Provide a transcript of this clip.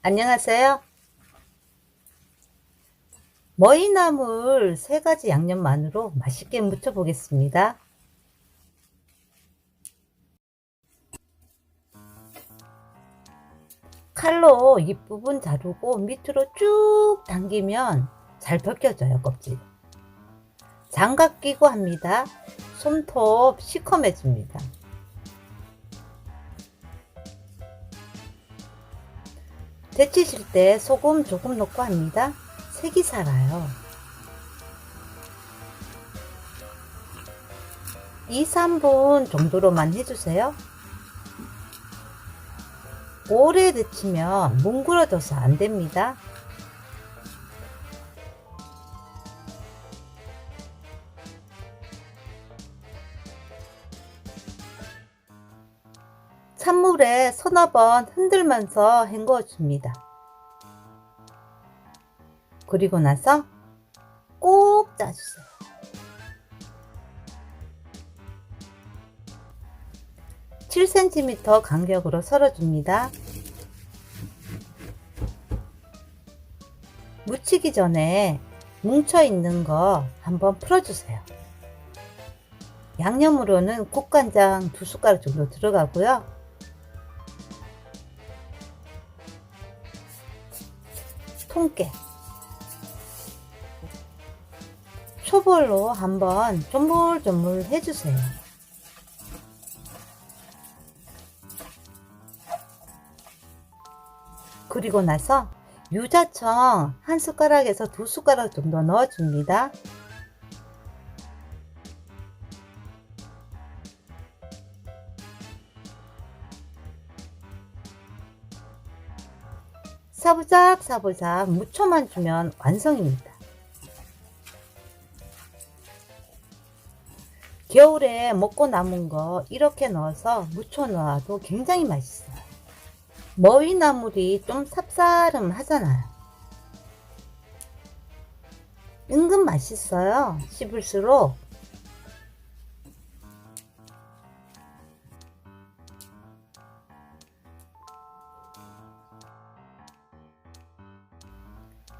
안녕하세요. 머위나물 세 가지 양념만으로 맛있게 무쳐 보겠습니다. 칼로 윗부분 자르고 밑으로 쭉 당기면 잘 벗겨져요, 껍질. 장갑 끼고 합니다. 손톱 시커매집니다. 데치실 때 소금 조금 넣고 합니다. 색이 살아요. 2, 3분 정도로만 해주세요. 오래 데치면 뭉그러져서 안 됩니다. 찬물에 서너 번 흔들면서 헹궈 줍니다. 그리고 나서 꼭 짜주세요. (7cm) 간격으로 썰어줍니다. 묻히기 전에 뭉쳐 있는 거 한번 풀어주세요. 양념으로는 국간장 두 숟가락 정도 들어가고요. 통깨 초벌로 한번 조물조물 해주세요. 그리고 나서 유자청 한 숟가락에서 두 숟가락 정도 넣어줍니다. 사부작 사부작 무쳐만 주면 완성입니다. 겨울에 먹고 남은 거 이렇게 넣어서 무쳐 놓아도 굉장히 맛있어요. 머위 나물이 좀 쌉싸름 하잖아요. 은근 맛있어요. 씹을수록.